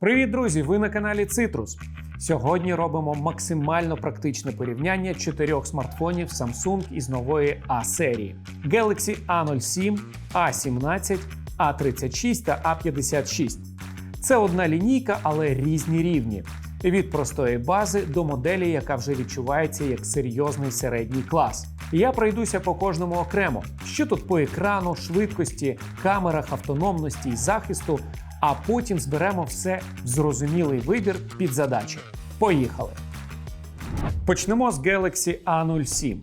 Привіт, друзі! Ви на каналі Citrus. Сьогодні робимо максимально практичне порівняння чотирьох смартфонів Samsung із нової A серії: Galaxy A07, A17, A36 та A56. Це одна лінійка, але різні рівні. Від простої бази до моделі, яка вже відчувається як серйозний середній клас. Я пройдуся по кожному окремо. Що тут по екрану, швидкості, камерах, автономності і захисту, а потім зберемо все в зрозумілий вибір під задачі. Поїхали! Почнемо з Galaxy A07.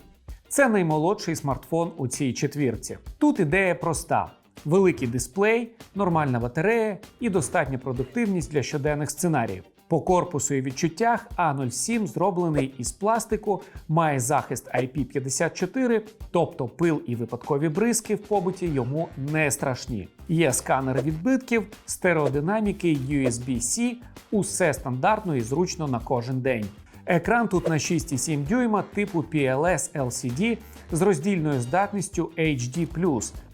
Це наймолодший смартфон у цій четвірці. Тут ідея проста: великий дисплей, нормальна батарея і достатня продуктивність для щоденних сценаріїв. По корпусу і відчуттях А07 зроблений із пластику, має захист IP54, тобто пил і випадкові бризки в побуті йому не страшні. Є сканер відбитків, стереодинаміки, USB-C, усе стандартно і зручно на кожен день. Екран тут на 6,7 дюйма типу PLS LCD з роздільною здатністю HD+,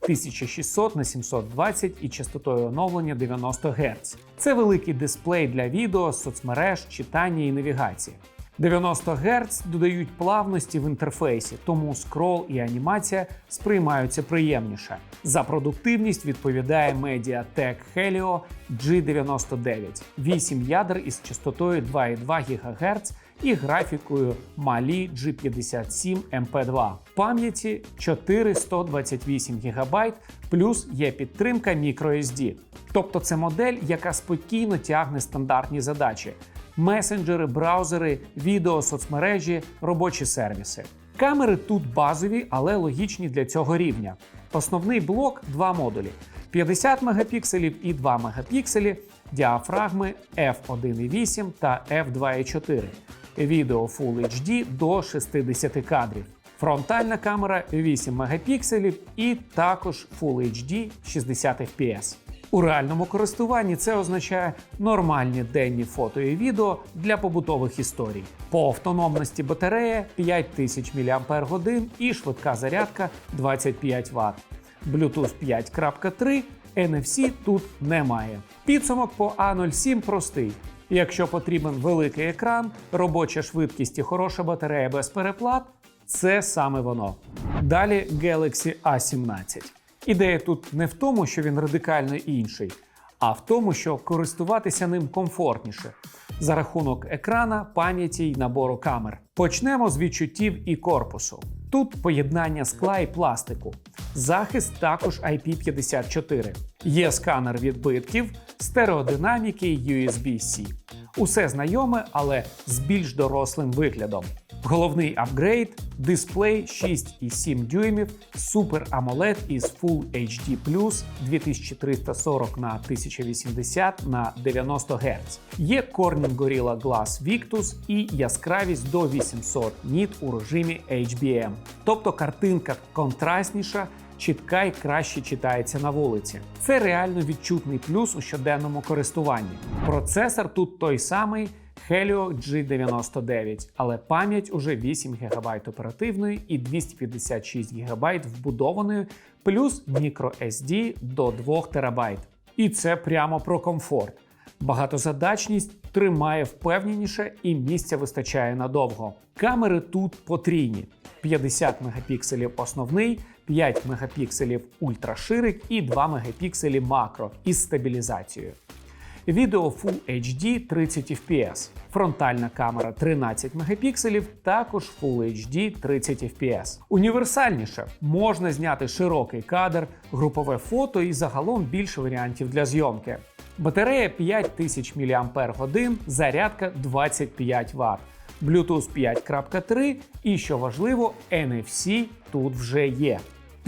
1600 на 720 і частотою оновлення 90 Гц. Це великий дисплей для відео, соцмереж, читання і навігації. 90 Гц додають плавності в інтерфейсі, тому скрол і анімація сприймаються приємніше. За продуктивність відповідає Mediatek Helio G99, 8 ядер із частотою 2,2 ГГц і графікою Mali G57 MP2. Пам'яті 428 ГБ, плюс є підтримка microSD. Тобто це модель, яка спокійно тягне стандартні задачі: месенджери, браузери, відео, соцмережі, робочі сервіси. Камери тут базові, але логічні для цього рівня. Основний блок два модулі: 50 мегапікселів і 2 мегапікселі, діафрагми f1.8 та f2.4, відео Full HD до 60 кадрів. Фронтальна камера 8 мегапікселів і також Full HD 60 fps. У реальному користуванні це означає нормальні денні фото і відео для побутових історій. По автономності батарея 5000 мАч і швидка зарядка 25 Вт. Bluetooth 5.3, NFC тут немає. Підсумок по A07 простий. Якщо потрібен великий екран, робоча швидкість і хороша батарея без переплат, це саме воно. Далі Galaxy A17. Ідея тут не в тому, що він радикально інший, а в тому, що користуватися ним комфортніше за рахунок екрана, пам'яті й набору камер. Почнемо з відчуттів і корпусу. Тут поєднання скла і пластику. Захист також IP54. Є сканер відбитків, стереодинаміки і USB-C. Усе знайоме, але з більш дорослим виглядом. Головний апгрейд дисплей 6,7 дюймів, Super AMOLED із Full HD 2340 на 1080 на 90 Гц. Є Corning Gorilla Glass Victus і яскравість до 800 ніт у режимі HBM. Тобто картинка контрастніша, чітка і краще читається на вулиці. Це реально відчутний плюс у щоденному користуванні. Процесор тут той самий. Helio G99, але пам'ять уже 8 ГБ оперативної і 256 ГБ вбудованої, плюс microSD до 2 ТБ. І це прямо про комфорт. Багатозадачність тримає впевненіше і місця вистачає надовго. Камери тут потрійні: 50 мегапікселів основний, 5 мегапікселів ультраширик і 2 мегапікселі макро із стабілізацією. Відео Full HD 30 fps. Фронтальна камера 13 мегапікселів, також Full HD 30 fps. Універсальніше можна зняти широкий кадр, групове фото і загалом більше варіантів для зйомки. Батарея 5000 мАч, зарядка 25 Вт. Bluetooth 5.3 і, що важливо, NFC тут вже є.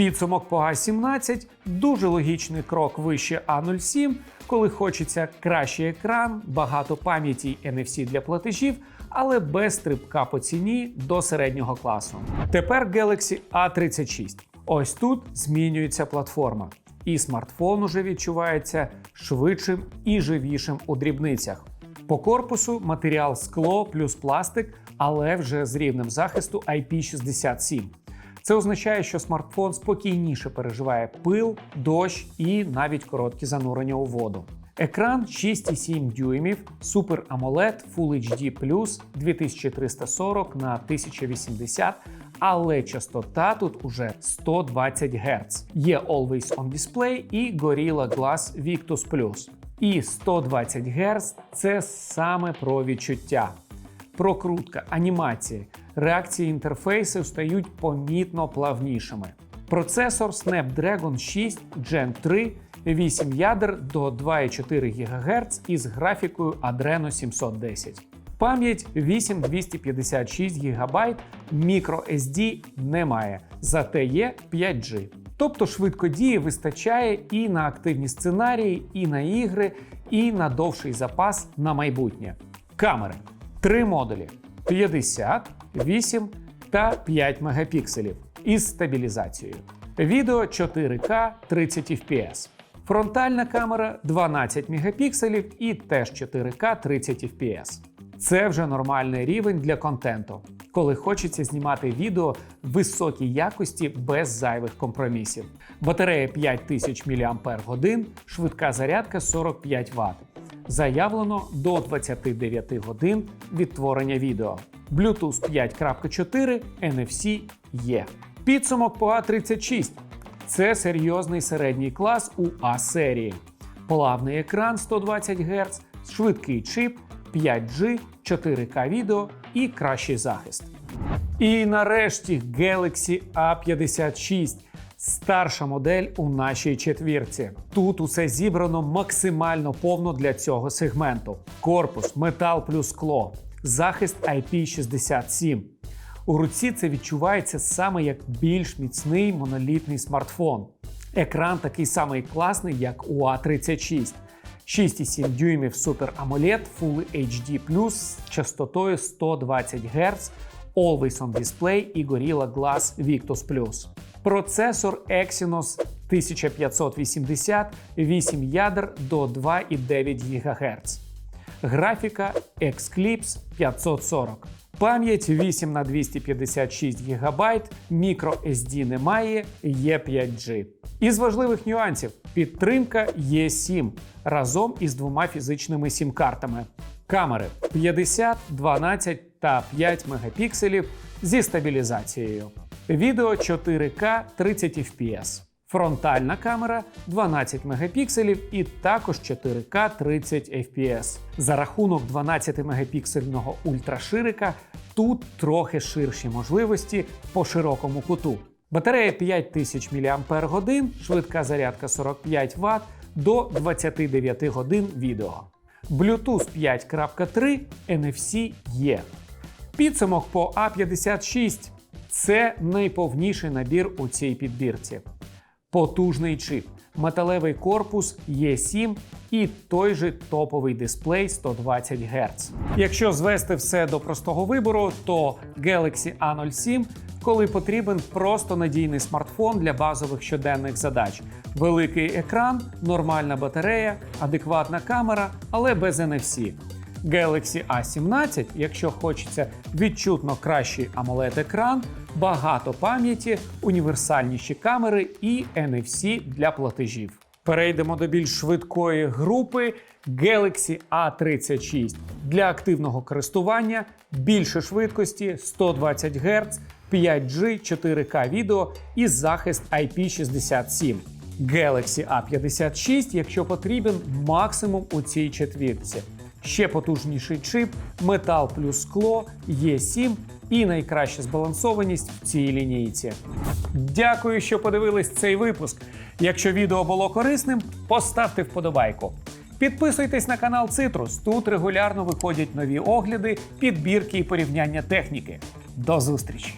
Підсумок по А17 дуже логічний крок вище А07, коли хочеться кращий екран, багато пам'яті NFC для платежів, але без стрибка по ціні до середнього класу. Тепер Galaxy A36. Ось тут змінюється платформа. І смартфон уже відчувається швидшим і живішим у дрібницях. По корпусу матеріал скло плюс пластик, але вже з рівнем захисту IP67. Це означає, що смартфон спокійніше переживає пил, дощ і навіть короткі занурення у воду. Екран 6,7 дюймів, Super AMOLED Full HD 2340 на 1080, але частота тут уже 120 Гц. Є Always On Display і Gorilla Glass Victus Plus. І 120 Гц це саме про відчуття. Прокрутка, анімації, реакції інтерфейсів стають помітно плавнішими. Процесор Snapdragon 6 Gen 3, 8 ядер до 2,4 ГГц із графікою Adreno 710. Пам'ять 8256 ГБ, microSD немає, зате є 5G. Тобто швидкодії вистачає і на активні сценарії, і на ігри, і на довший запас на майбутнє. Камери. Три модулі: 50, 8 та 5 мегапікселів із стабілізацією. Відео 4К 30 FPS. Фронтальна камера 12 мегапікселів і теж 4К 30 FPS. Це вже нормальний рівень для контенту, коли хочеться знімати відео високій якості без зайвих компромісів. Батарея 5000 мАч, швидка зарядка 45 Вт. Заявлено до 29 годин відтворення відео. Bluetooth 5.4 NFC є. Підсумок по А36. Це серйозний середній клас у А серії. Плавний екран 120 Гц, швидкий чип, 5G, 4К відео і кращий захист. І нарешті Galaxy A56. Старша модель у нашій четвірці. Тут усе зібрано максимально повно для цього сегменту: корпус, метал плюс скло, захист IP67. У руці це відчувається саме як більш міцний монолітний смартфон. Екран такий самий класний, як у A36. 6,7 дюймів Super AMOLED Full HD з частотою 120 Гц, Always On Display і Gorilla Glass Victus Процесор Exynos 1580, 8 ядер до 2,9 ГГц. Графіка Xclipse 540. Пам'ять 8 на 256 ГБ, microSD немає, є 5G. Із важливих нюансів підтримка Є7 разом із двома фізичними сім-картами. Камери 50, 12 та 5 мегапікселів зі стабілізацією. Відео 4К 30 FPS. Фронтальна камера 12 мегапікселів і також 4К 30 FPS. За рахунок 12-мегапіксельного ультраширика тут трохи ширші можливості по широкому куту. Батарея 5000 мАч, швидка зарядка 45 Вт до 29 годин відео. Bluetooth 5.3 NFC є. Підсумок по А56 це найповніший набір у цій підбірці. Потужний чип, металевий корпус Е7 і той же топовий дисплей 120 Гц. Якщо звести все до простого вибору, то Galaxy A07, коли потрібен просто надійний смартфон для базових щоденних задач. Великий екран, нормальна батарея, адекватна камера, але без NFC. Galaxy A17, якщо хочеться відчутно кращий amoled екран багато пам'яті, універсальніші камери і NFC для платежів. Перейдемо до більш швидкої групи Galaxy A36 для активного користування, більше швидкості 120 Гц, 5G, 4К відео і захист IP67. Galaxy A56, якщо потрібен, максимум у цій четвірці. Ще потужніший чип, метал плюс скло, Є7 і найкраща збалансованість в цій лінійці. Дякую, що подивились цей випуск. Якщо відео було корисним, поставте вподобайку. Підписуйтесь на канал Цитрус. Тут регулярно виходять нові огляди, підбірки і порівняння техніки. До зустрічі!